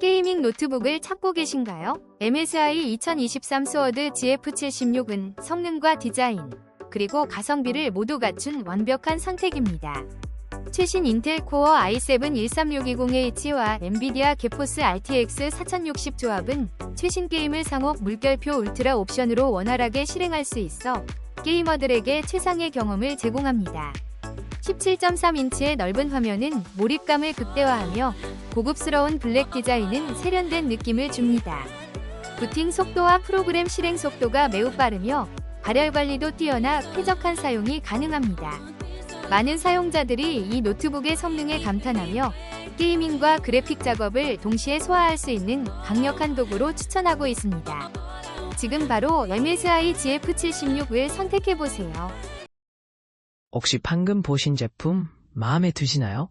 게이밍 노트북을 찾고 계신가요? MSI 2023 스워드 GF76은 성능과 디자인, 그리고 가성비를 모두 갖춘 완벽한 선택입니다. 최신 인텔 코어 i7 13620H와 엔비디아 게포스 RTX 4060 조합은 최신 게임을 상업 물결표 울트라 옵션으로 원활하게 실행할 수 있어 게이머들에게 최상의 경험을 제공합니다. 17.3인치의 넓은 화면은 몰입감을 극대화하며 고급스러운 블랙 디자인은 세련된 느낌을 줍니다. 부팅 속도와 프로그램 실행 속도가 매우 빠르며 발열 관리도 뛰어나 쾌적한 사용이 가능합니다. 많은 사용자들이 이 노트북의 성능에 감탄하며 게이밍과 그래픽 작업을 동시에 소화할 수 있는 강력한 도구로 추천하고 있습니다. 지금 바로 MSI GF76을 선택해보세요. 혹시 방금 보신 제품 마음에 드시나요?